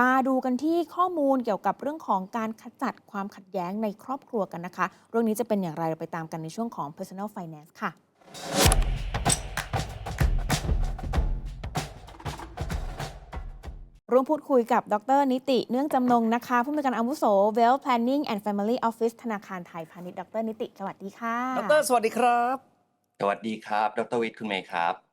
มาดูกันที่ข้อมูลเกี่ยวกับเรื่องของการขจัดความขัดแย้งในครอบครัวกันนะคะ เรื่องนี้จะเป็นอย่างไรเราไปตามกันในช่วงของ personal finance ค่ะร่วมพูดคุยกับ ดร นิติ เนื่องจำนงนะคะ ผู้อำนวยการอาวุโส Wealth Planning and Family Office ธนาคารไทยพาณิชย์ ดร นิติ สวัสดีค่ะ ดร สวัสดีครับ สวัสดีครับ ดรวิทย์ คุณเมย์ครับ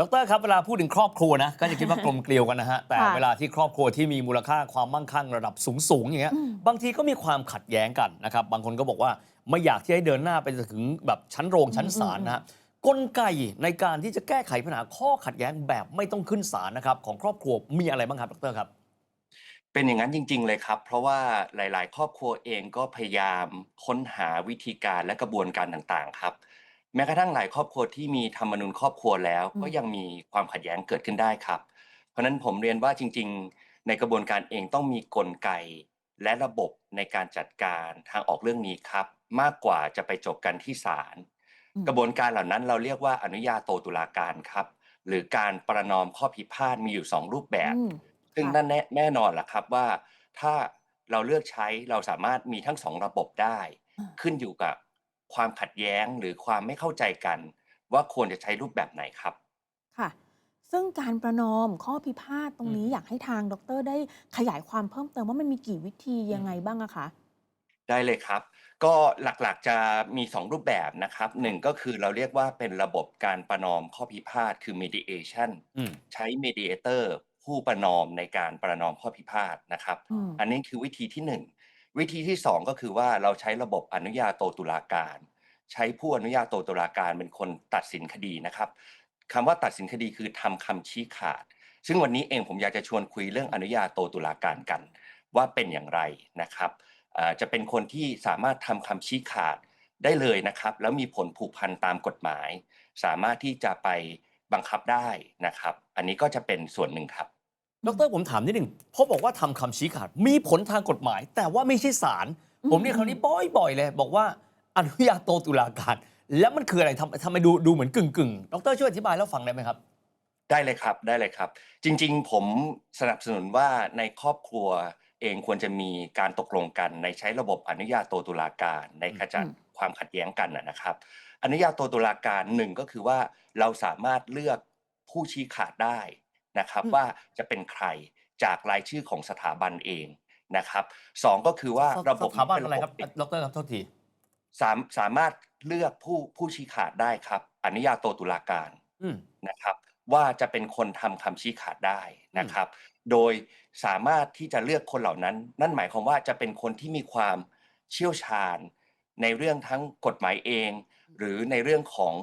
ดรครับเวลาพูดถึงครอบครัวนะก็จะคิดว่ากลมเกลียวกันนะฮะแต่ค่ะเวลาที่ครอบครัวที่มีมูลค่าความมั่งคั่งระดับสูงสูงๆอย่างเงี้ยอืมบางทีก็มีความขัดแย้งกันนะครับบางคนก็บอกว่าไม่อยากที่ให้เดินหน้าไปถึงแบบชั้นโรงชั้นศาลนะฮะกลไกในการที่จะแก้ไขปัญหาข้อขัดแย้งแบบไม่ต้องขึ้นศาลนะครับของครอบครัวมีอะไรบ้างครับดรครับ เป็นอย่างนั้นจริง ๆ เลยครับ เพราะว่าหลาย ๆ ครอบครัวเองก็พยายามค้นหาวิธีการและกระบวนการต่างๆ ครับ แม้กระทั่งหลายครอบครัวที่มีธรรมนูญครอบครัวแล้ว อืมก็ยังมีความขัดแย้งเกิดขึ้นได้ครับ เพราะฉะนั้นผมเรียนว่าจริง ๆ ในกระบวนการเองต้องมีกลไก และระบบในการจัดการทางออกเรื่องนี้ครับ มากกว่าจะไปจบกันที่ศาลอืมกระบวนการเหล่านั้นเราเรียกว่าอนุญาโตตุลาการครับ หรือการประนอมข้อพิพาทมีอยู่สองรูปแบบอืมซึ่งค่ะนั่นแน่แน่นอนล่ะครับว่าถ้าเราเลือกใช้เราสามารถมีทั้งสองระบบได้ อ่าขึ้นอยู่กับ ความขัดแย้งหรือความไม่เข้าใจกัน ว่าควรจะใช้รูปแบบไหนครับ ค่ะ ซึ่งการประนอมข้อพิพาทตรงนี้อืม อยากให้ทางดรได้ขยายความเพิ่มเติมว่ามันมีกี่วิธียังไงบ้างอะคะ ได้เลยครับ ก็หลักๆจะมี 2 รูปแบบนะครับหนึ่งก็คือเราเรียกว่าเป็นระบบการประนอมข้อพิพาทคือ mediation อืมใช้ mediator ผู้ประนอมในการประนอมข้อพิพาทนะครับ อืม อันนี้คือวิธีที่ 1 วิธีที่ 2 ก็คือว่าเราใช้ระบบอนุญาโตตุลาการ ใช้ผู้อนุญาโตตุลาการเป็นคนตัดสินคดีนะครับคำว่าตัดสินคดีคือทำคำชี้ขาด ซึ่งวันนี้เองผมอยากจะชวนคุยเรื่องอนุญาโตตุลาการกัน ว่าเป็นอย่างไรนะครับจะเป็นคนที่สามารถทำคำชี้ขาดได้เลยนะครับ แล้วมีผลผูกพันตามกฎหมาย สามารถที่จะไปบังคับได้นะครับ อันนี้ก็จะเป็นส่วนหนึ่งครับ ดรผมถามนิดหนึ่งเพราะบอกว่าทำคำชี้ขาดมีผลทางกฎหมาย แต่ว่าไม่ใช่ศาลอืมผมเรียกคำนี้บ่อยๆเลย บอกว่าอนุญาโตตุลาการ แล้วมันคืออะไรทำทำไมดูดูเหมือนกึ่งกึ่งๆดรช่วยอธิบายแล้วฟังได้ไหมครับ ได้เลยครับได้เลยครับ จริง ๆ ผมสนับสนุนว่าในครอบครัวเองควรจะมีการตกลงกัน ในใช้ระบบอนุญาโตตุลาการในขจัดอืมความขัดแย้งกันนะนะครับ อนุญาโตตุลาการหนึ่งก็คือว่าเราสามารถเลือกผู้ชี้ขาดได้ นะครับว่าจะเป็นใครจากรายชื่อของสถาบันเองนะครับสองก็คือว่าระบบสถาบันเป็อะไรครับปิดดรครับโทษทีสามสามารถเลือกผู้ผู้ชี้ขาดได้ครับอนุญาโตตุลาการอืมนะครับ ว่าจะเป็นคนทำคำชี้ขาดได้นะครับ โดยสามารถที่จะเลือกคนเหล่านั้น นั่นหมายความว่าจะเป็นคนที่มีความเชี่ยวชาญ ในเรื่องทั้งกฎหมายเอง หรือในเรื่องของ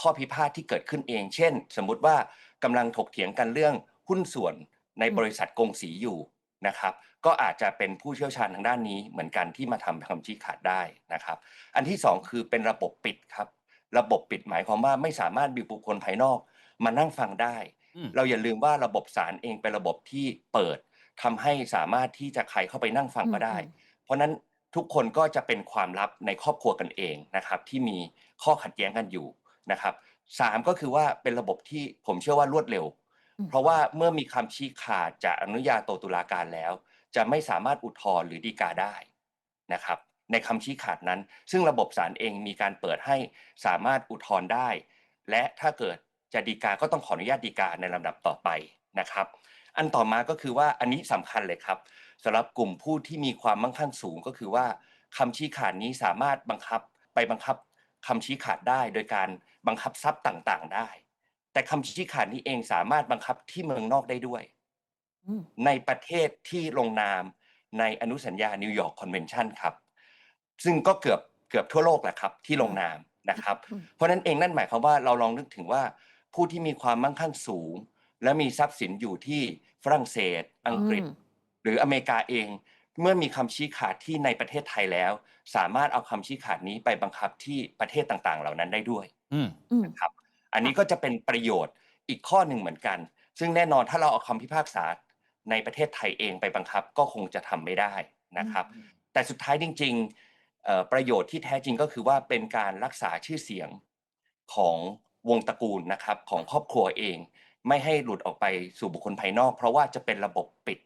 ข้อพิพาทที่เกิดขึ้นเอง เช่น สมมุติว่า กำลังถกเถียงกันเรื่องหุ้นส่วนในอืมบริษัทกงสีอยู่นะครับ ก็อาจจะเป็นผู้เชี่ยวชาญทางด้านนี้เหมือนกันที่มาทำคำชี้ขาดได้นะครับ อันที่สองคือเป็นระบบปิดครับ ระบบปิดหมายความว่าไม่สามารถมีบุคคลภายนอกมานั่งฟังได้อืมเราอย่าลืมว่าระบบศาลเองเป็นระบบที่เปิดทำให้สามารถที่จะใครเข้าไปนั่งฟังก็ได้อืมเพราะฉะนั้นทุกคนก็จะเป็นความลับในครอบครัวกันเองนะครับ ที่มีข้อขัดแย้งกันอยู่นะครับ สามก็คือว่าเป็นระบบที่ผมเชื่อว่ารวดเร็วอืมเพราะว่าเมื่อมีคำชี้ขาดจากอนุญาโตตุลาการแล้ว จะไม่สามารถอุทธรณ์หรือฎีกาได้นะครับ ในคำชี้ขาดนั้น ซึ่งระบบศาลเองมีการเปิดให้สามารถอุทธรณ์ได้ และถ้าเกิดจะฎีกาก็ต้องขออนุญาตฎีกาในลำดับต่อไปนะครับ อันต่อมาก็คือว่าอันนี้สำคัญเลยครับสำหรับกลุ่มผู้ที่มีความมั่งคั่งสูงก็คือว่าคำชี้ขาดนี้สามารถบังคับไปบังคับคำชี้ขาดได้โดยการ บังคับทรัพย์ต่างๆ ได้ แต่คำชี้ขาดนี้เองสามารถบังคับที่เมืองนอกได้ด้วยอืมในประเทศที่ลงนามในอนุสัญญานิวยอร์กคอนเวนชันครับ ซึ่งก็เกือบเกือบทั่วโลกแหละครับ ที่ลงนามนะครับอืมเพราะฉะนั้นเองนั่นหมายความว่าเราลองนึกถึงว่าผู้ที่มีความมั่งคั่งสูง และมีทรัพย์สินอยู่ที่ฝรั่งเศส อังกฤษอืมหรืออเมริกาเอง เมื่อมีคำชี้ขาดที่ในประเทศไทยแล้ว สามารถเอาคำชี้ขาดนี้ไปบังคับที่ประเทศต่างๆ เหล่านั้นได้ด้วย อืมอืมครับอันนี้ก็จะเป็นประโยชน์อีกข้อหนึ่งเหมือนกัน ซึ่งแน่นอนถ้าเราเอาคำพิพากษาในประเทศไทยเองไปบังคับก็คงจะทำไม่ได้นะครับ แต่สุดท้ายจริงๆเอ่อประโยชน์ที่แท้จริงก็คือว่าเป็นการรักษาชื่อเสียงของวงตระกูลนะครับของครอบครัวเอง ไม่ให้หลุดออกไปสู่บุคคลภายนอก เพราะว่าจะเป็นระบบปิด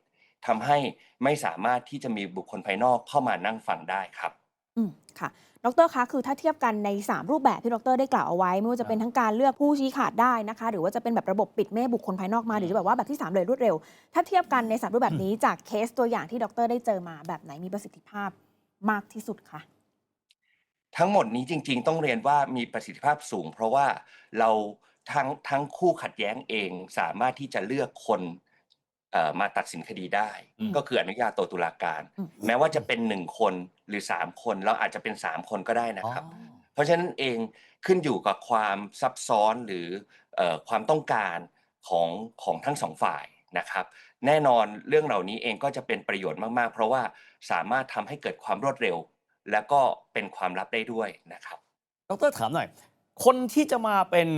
ทำให้ไม่สามารถที่จะมีบุคคลภายนอกเข้ามานั่งฟังได้ครับ อืมค่ะ ดรคะ คือถ้าเทียบกันใน 3 รูปแบบที่ดรได้กล่าวเอาไว้ ไม่ว่าจะเป็นทั้งการเลือกผู้ชี้ขาดได้นะคะ หรือว่าจะเป็นแบบระบบปิดไม่ให้บุคคลภายนอกมา หรือจะแบบว่าแบบที่ 3 เลยรวดเร็ว ถ้าเทียบกันใน 3 รูปแบบนี้จากเคสตัวอย่างที่ดรได้เจอมาแบบไหนมีประสิทธิภาพมากที่สุดคะทั้งหมดนี้จริง ๆ ต้องเรียนว่ามีประสิทธิภาพสูง เพราะว่าเราทั้งทั้งคู่ขัดแย้งเองสามารถที่จะเลือกคนเอ่อ มาตัดสินคดีได้อืมก็คืออนุญาโตตุลาการอืมแม้ว่าจะเป็นหนึ่งคนหรือสามคนเราอาจจะเป็นสามคนก็ได้นะครับ เพราะฉะนั้นเองขึ้นอยู่กับความซับซ้อนหรือเอ่อความต้องการของของทั้งสองฝ่ายนะครับ แน่นอนเรื่องเหล่านี้เองก็จะเป็นประโยชน์มาก ๆ เพราะว่าสามารถทำให้เกิดความรวดเร็ว และก็เป็นความลับได้ด้วยนะครับดรถามหน่อยคนที่จะมาเป็น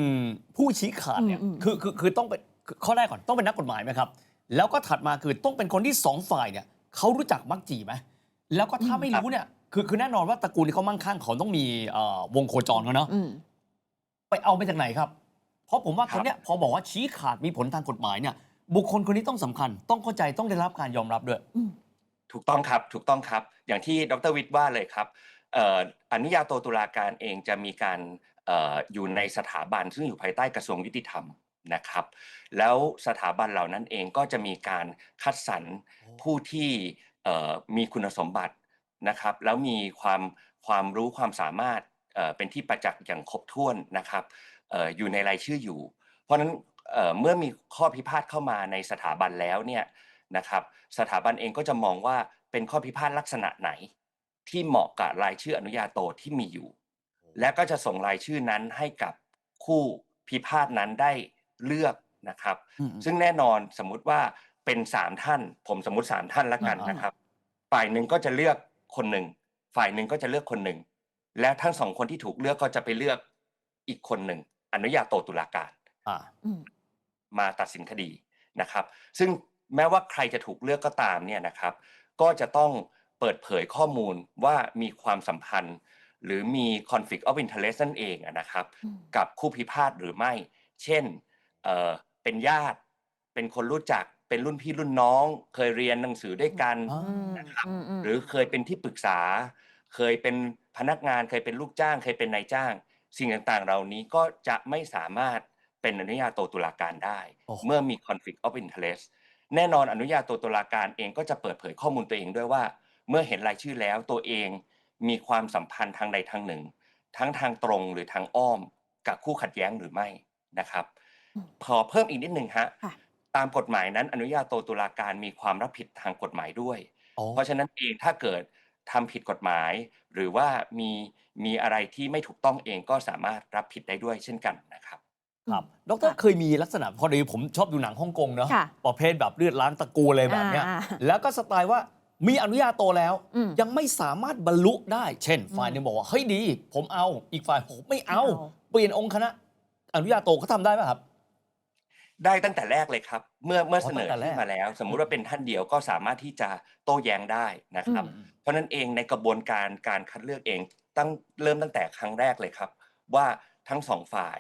ผู้ชี้ขาดเนี่ยอืมอืมคือคือคือต้องเป็นคือข้อแรกก่อนต้องเป็นนักกฎหมายไหมครับ แล้วก็ถัดมาคือต้องเป็นคนที่สองฝ่ายเนี่ยเขารู้จักมักจีไหมแล้วก็ถ้าไม่รู้เนี่ยคือคือแน่นอนว่าตระกูลที่เขามั่งคั่งเขาต้องมีเอ่อวงโคจรเขาเนาะอืมไปเอามาจากไหนครับ เพราะผมว่าคครับนเนี้ยพอบอกว่าชี้ขาดมีผลทางกฎหมายเนี่ย บุคคลคนนี้ต้องสำคัญ ต้องเข้าใจต้องได้รับการยอมรับด้วยอืมถูกต้องครับถูกต้องครับ อย่างที่ดรวิทย์ว่าเลยครับเอ่ออนุญาโตตุลาการเองจะมีการเอ่ออยู่ในสถาบันซึ่งอยู่ภายใต้กระทรวงยุติธรรม นะครับ แล้วสถาบันเหล่านั้นเองก็จะมีการคัดสรรผู้ที่เอ่อมีคุณสมบัตินะครับ แล้วมีความความรู้ความสามารถเอ่อเป็นที่ประจักษ์อย่างครบถ้วนนะครับเอ่ออยู่ในรายชื่ออยู่ เพราะฉะนั้นเอ่อเมื่อมีข้อพิพาทเข้ามาในสถาบันแล้วเนี่ยนะครับสถาบันเองก็จะมองว่าเป็นข้อพิพาทลักษณะไหน ที่เหมาะกับรายชื่ออนุญาโตที่มีอยู่ และก็จะส่งรายชื่อนั้นให้กับคู่พิพาทนั้นได้ เลือกนะครับอืมซึ่งแน่นอนสมมุติว่าเป็นสามท่าน ผมสมมุติสามท่านละกันอ่าๆนะครับ ฝ่ายหนึ่งก็จะเลือกคนหนึ่งฝ่ายหนึ่งก็จะเลือกคนหนึ่งและทั้งสองคนที่ถูกเลือกก็จะไปเลือกอีกคนหนึ่งอนุญาโตตุลาการอ่าอืมมาตัดสินคดีนะครับ ซึ่งแม้ว่าใครจะถูกเลือกก็ตามเนี่ยนะครับ ก็จะต้องเปิดเผยข้อมูลว่ามีความสัมพันธ์ หรือมี conflict of interest นั่นเองอะนะครับอืมกับคู่พิพาทหรือไม่ เช่น เอ่อเป็นญาติ เป็นคนรู้จักเป็นรุ่นพี่รุ่นน้อง เคยเรียนหนังสือด้วยกันอ๋ออืมนะครับอืมอืมหรือเคยเป็นที่ปรึกษา เคยเป็นพนักงานเคยเป็นลูกจ้าง เคยเป็นนายจ้าง สิ่งต่างๆ เหล่านี้ก็จะไม่สามารถเป็นอนุญาโตตุลาการได้โอ้โหเมื่อมี conflict of interest แน่นอนอนุญาโตตุลาการเองก็จะเปิดเผยข้อมูลตัวเองด้วยว่า เมื่อเห็นรายชื่อแล้วตัวเองมีความสัมพันธ์ทางใดทางหนึ่ง ทั้งทางตรงหรือทางอ้อมกับคู่ขัดแย้งหรือไม่นะครับ อืมพอเพิ่มอีกนิดหนึ่งฮะค่ะ ตามกฎหมายนั้นอนุญาโตตุลาการมีความรับผิดทางกฎหมายด้วย อ๋อเพราะฉะนั้นเองถ้าเกิดทำผิดกฎหมาย หรือว่ามีมีอะไรที่ไม่ถูกต้องเองก็สามารถรับผิดได้ด้วยเช่นกันนะครับครับอืมดรเคยมีลักษณะพอดีผมชอบดูหนังฮ่องกงเนาะค่ะประเภทแบบเลือดล้างตระกูลอะไรแบบเนี้ยอ่าแล้วก็สไตล์ว่ามีอนุญาโตแล้ว อืมยังไม่สามารถบรรลุได้ เช่นอืมฝ่ายหนึงบอกว่าเฮ้ยดี ผมเอาอีกฝ่ายผมไม่เอา ไม่เอา เปลี่ยนองค์คณะ อนุญาโตเขาทำได้ป่ะครับ ได้ตั้งแต่แรกเลยครับ เมื่อเมื่ออ๋อเสนอตั้งแต่แรขึ้กนมาแล้ว สมมุติว่าเป็นท่านเดียวก็สามารถที่จะโต้แย้งได้นะครับอืมเพราะฉะนั้นเองในกระบวนการการคัดเลือกเองตั้งเริ่มตั้งแต่ครั้งแรกเลยครับ ว่าทั้งสองฝ่าย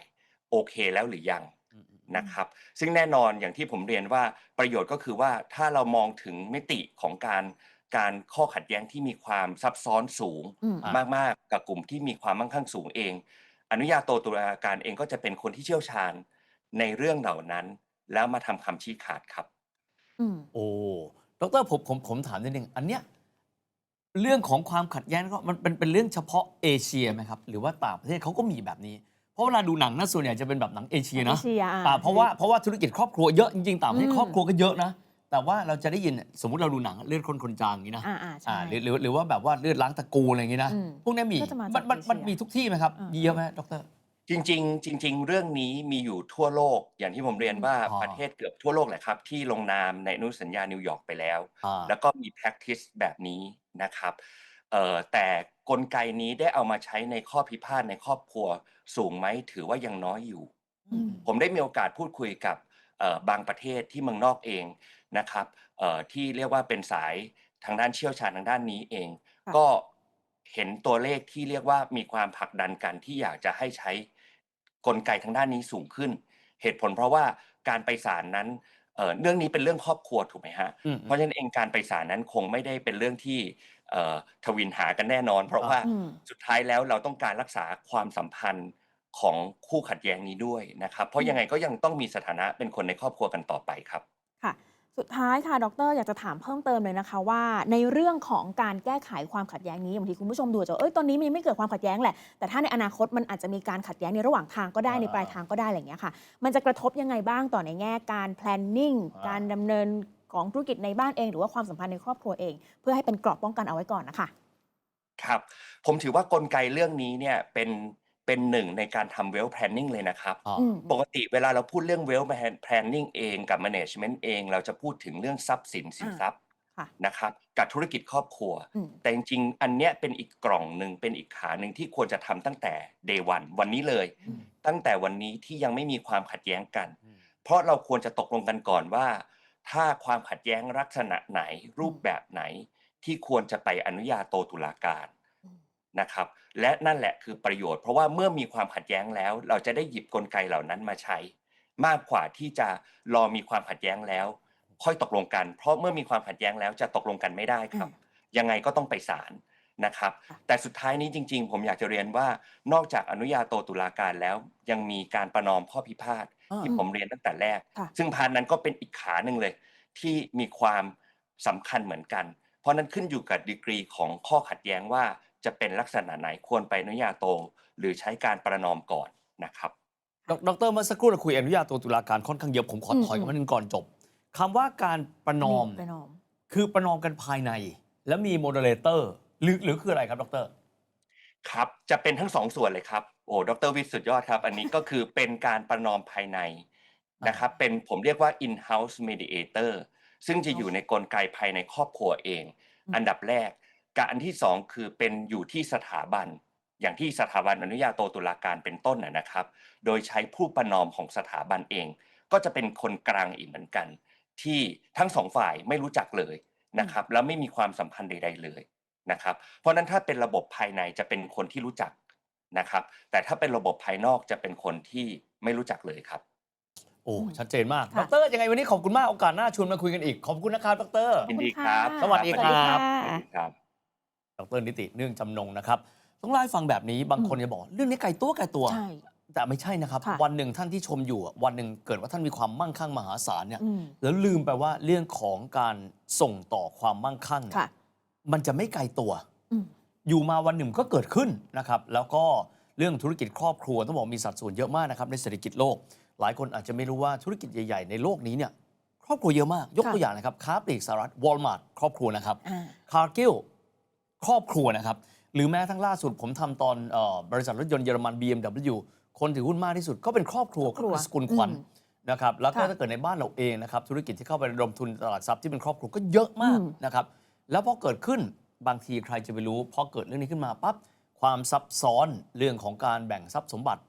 โอเคแล้วหรือยังอืมอืมนะครับ ซึ่งแน่นอนอย่างที่ผมเรียนว่าประโยชน์ก็คือว่าถ้าเรามองถึงมิติของการการข้อขัดแย้งที่มีความซับซ้อนสูงอืมอะมากๆ กับกลุ่มที่มีความมั่งคั่งสูงเอง อนุญาโตตุลาการเองก็จะเป็นคนที่เชี่ยวชาญ ในเรื่องเหล่านั้น แล้วมาทำคำชี้ขาดครับอืมโอ้ดรผมผมผมถามนิดนึงอันเนี้ยเรื่องของความขัดแย้งก็มันเป็นเป็นเรื่องเฉพาะเอเชียไหมครับ หรือว่าต่างประเทศเขาก็มีแบบนี้ เพราะเวลาดูหนังนะส่วนใหญ่จะเป็นแบบหนังเอเชียนะเอเชียอะอ่าเพราะว่าเพราะว่าธุรกิจครอบครัวเยอะจริงๆต่างประเทศอืมครอบครัวก็เยอะนะแต่ว่าเราจะได้ยินสมมติเราดูหนังเลือดคนคนจางอย่างนี้นะอ่าอ่าใช่อ่าหรือหรือหรือว่าแบบว่าเลือดล้างตระกูลอะไรอย่างนี้นะอืมพวกนี้มีก็จะมาจากมันมันมันเอเชียมีทุกที่ไหมครับอ่ามีมีเยอะไหมดร จริงๆจริง ๆ เรื่องนี้มีอยู่ทั่วโลก อย่างที่ผมเรียนว่าอ๋อประเทศเกือบทั่วโลกแหละครับ ที่ลงนามในอนุสัญญานิวยอร์กไปแล้ว อ่าแล้วก็มี practice แบบนี้นะครับเอ่อแต่กลไกนี้ได้เอามาใช้ในข้อพิพาทในครอบครัวสูงไหมถือว่ายังน้อยอยู่ อืม ผมได้มีโอกาสพูดคุยกับเอ่อบางประเทศที่เมืองนอกเองนะครับเอ่อที่เรียกว่าเป็นสายทางด้านเชี่ยวชาญทางด้านนี้เอง ค่ะ ก็ เห็นตัวเลขที่เรียกว่ามีความผลักดันกันที่อยากจะให้ใช้กลไกทางด้านนี้สูงขึ้น เหตุผลเพราะว่าการไปศาลนั้นเอ่อเรื่องนี้เป็นเรื่องครอบครัวถูกไหมฮะอืมเพราะฉะนั้นเองการไปศาลนั้นคงไม่ได้เป็นเรื่องที่เอ่อทวินหากันแน่นอน เพราะว่าอืมสุดท้ายแล้วเราต้องการรักษาความสัมพันธ์ของคู่ขัดแย้งนี้ด้วยนะครับ เพราะยังไงก็ยังต้องมีสถานะเป็นคนในครอบครัวกันต่อไปครับค่ะ สุดท้ายค่ะ ดร อยากจะถามเพิ่มเติมเลยนะคะว่า ในเรื่องของการแก้ไขความขัดแย้งนี้บางทีคุณผู้ชมดูอาจจะว่าเอ้ยตอนนี้มันยังไม่เกิดความขัดแย้งแหละ แต่ถ้าในอนาคตมันอาจจะมีการขัดแย้งในระหว่างทางก็ได้อ่าในปลายทางก็ได้อะไรอย่างเงี้ยค่ะ มันจะกระทบยังไงบ้างต่อในแง่การ planning อ่าการดำเนินของธุรกิจในบ้านเอง หรือว่าความสัมพันธ์ในครอบครัวเอง เพื่อให้เป็นกรอบป้องกันเอาไว้ก่อนนะคะ ครับ ผมถือว่ากลไกเรื่องนี้เนี่ยเป็น เป็นหนึ่งในการทำ wealth planning เลยนะครับอ่าอืมปกติเวลาเราพูดเรื่อง wealth planning เองกับ management เอง เราจะพูดถึงเรื่องทรัพย์สินสินทรัพย์ค่ะ นะครับกับธุรกิจครอบครัว อืม แต่จริงๆ อันเนี้ยเป็นอีกกล่องหนึ่งเป็นอีกขาหนึ่งที่ควรจะทำตั้งแต่ day one วันนี้เลย อืม ตั้งแต่วันนี้ที่ยังไม่มีความขัดแย้งกัน อืม เพราะเราควรจะตกลงกันก่อนว่า ถ้าความขัดแย้งลักษณะไหนรูปแบบไหนที่ควรจะไปอนุญาโตตุลาการอืม นะครับและนั่นแหละคือประโยชน์ เพราะว่าเมื่อมีความขัดแย้งแล้ว เราจะได้หยิบกลไกเหล่านั้นมาใช้ มากกว่าที่จะรอมีความขัดแย้งแล้ว ค่อยตกลงกัน เพราะเมื่อมีความขัดแย้งแล้วจะตกลงกันไม่ได้ครับ ยังไงก็ต้องไปศาลนะครับค่ะแต่สุดท้ายนี้จริง ๆ ผมอยากจะเรียนว่านอกจากอนุญาโตตุลาการแล้ว ยังมีการประนอมข้อพิพาทอ่าที่ผมเรียนตั้งแต่แรกค่ะซึ่งพานนั้นก็เป็นอีกขาหนึ่งเลย ที่มีความสำคัญเหมือนกัน เพราะนั้นขึ้นอยู่กับดีกรีของข้อขัดแย้งว่า จะเป็นลักษณะไหนควรไปอนุญาโต หรือใช้การประนอมก่อนนะครับดดรเมื่อสักครู่เราคุยอนุญาโตตุลาการค่อนข้างเยอะผมขออืมถอยกลับอืมามนิดนึงก่อนจบคำว่าการประนอมประนอม คือประนอมกันภายใน แล้วมีโมเดเลเตอร์หรือหรือคืออะไรครับดรครับจะเป็นทั้งสองส่วนเลยครับโอ้ดรวิทย์สุดยอดครับ อันนี้ก็คือเป็นการประนอมภายในนะครับเป็นผมเรียกว่า in-house mediator ซึ่งจะอยู่ในกลไกภายในครอบครัวเองอืมอันดับแรก กับอันที่สองคือเป็นอยู่ที่สถาบัน อย่างที่สถาบันอนุญาโตตุลาการเป็นต้นนะนะครับ โดยใช้ผู้ประนอมของสถาบันเอง ก็จะเป็นคนกลางอีกเหมือนกัน ที่ทั้งสองฝ่ายไม่รู้จักเลยนะครับ แล้วไม่มีความสัมพันธ์ใด ๆเลยนะครับ เพราะฉะนั้นถ้าเป็นระบบภายในจะเป็นคนที่รู้จักนะครับ แต่ถ้าเป็นระบบภายนอกจะเป็นคนที่ไม่รู้จักเลยครับโอ้อืมชัดเจนมากค่ะดรยังไงวันนี้ขอบคุณมากโอกาสหน้าชวนมาคุยกันอีก ขอบคุณนะครับดรยินดีครับขอณะสวัสดีครับสวัส ดีสวัสค่ะดีครับดรนิติเนื่องจำนงนะครับต้องเล่าให้ฟังแบบนี้บางคนจะบอก เรื่องนี้ไกลตัวไกลตัว ใช่ แต่ไม่ใช่นะครับ ค่ะวันหนึ่งท่านที่ชมอยู่อะวันหนึ่งเกิดว่าท่านมีความมั่งคั่งมหาศาลเนี่ยอืมแล้วลืมไปว่าเรื่องของการส่งต่อความมั่งคั่งเนี่ยค่ะ มันจะไม่ไกลตัว อืม อยู่มาวันหนึ่งก็เกิดขึ้นนะครับ แล้วก็เรื่องธุรกิจครอบครัวต้องบอกมีสัดส่วนเยอะมากนะครับในเศรษฐกิจโลก หลายคนอาจจะไม่รู้ว่าธุรกิจใหญ่ๆในโลกนี้เนี่ยครอบครัวเยอะมาก ยกค่ะ ตัวอย่างนะครับค้าปลีกสหรัฐวอลมาร์ทครอบครัวนะครับ อ่า คาร์กิล ครอบครัวนะครับ หรือแม้ทั้งล่าสุดผมทำตอนเออบริษัทรถยนต์เยอรมัน BMW คนถือหุ้นมากที่สุดก็เป็นครอบครัวครอบครัวสกุลควันอืมนะครับแล้วก็ค่ะถ้าเกิดในบ้านเราเองนะครับธุรกิจที่เข้าไประดมทุนตลาดทรัพย์ที่เป็นครอบครัวก็เยอะมากอืมนะครับแล้วพอเกิดขึ้นบางทีใครจะไปรู้พอเกิดเรื่องนี้ขึ้นมาปั๊บความซับซ้อนเรื่องของการแบ่งทรัพย์สมบัติ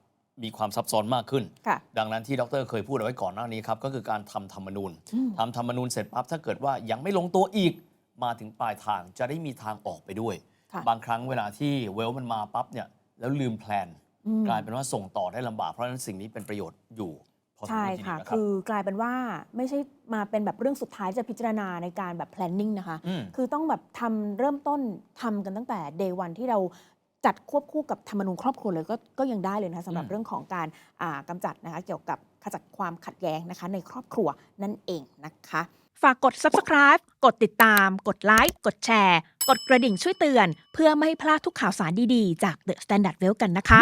มีความซับซ้อนมากขึ้นค่ะดังนั้นที่ดรเคยพูดเอาไว้ก่อนหน้านี้ครับ ก็คือการทำธรรมนูญอืมทำธรรมนูญเสร็จปั๊บถ้าเกิดว่ายังไม่ลงตัวอีก มาถึงปลายทางจะได้มีทางออกไปด้วยค่ะบางครั้งเวลาที่เวลมันมาปั๊บเนี่ยแล้วลืมแพลนอืมกลายเป็นว่าส่งต่อได้ลำบาก เพราะฉะนั้นสิ่งนี้เป็นประโยชน์อยู่พอสมใช่ควรทีเดีค่ะยวนะครัคืบอกลายเป็นว่าไม่ใช่มาเป็นแบบเรื่องสุดท้ายที่จะพิจารณาในการแบบ planning นะคะมคือต้องแบบทำเริ่มต้นทำกันตั้งแต่ day one ที่เราจัดควบคู่กับธรรมนูญครอบครัวเลยก็ก็ยังได้เลยนะคะสำหรับอืมเรื่องของการอ่ากำจัดนะคะเกี่ยวกับขจัดความขัดแย้งนะคะในครอบครัวนั่นเองนะคะ ฝากกด subscribe กดติดตาม กดไลค์ กดแชร์ กดกระดิ่งช่วยเตือน เพื่อไม่ให้พลาดทุกข่าวสารดีๆ จาก The Standard Well กันนะคะ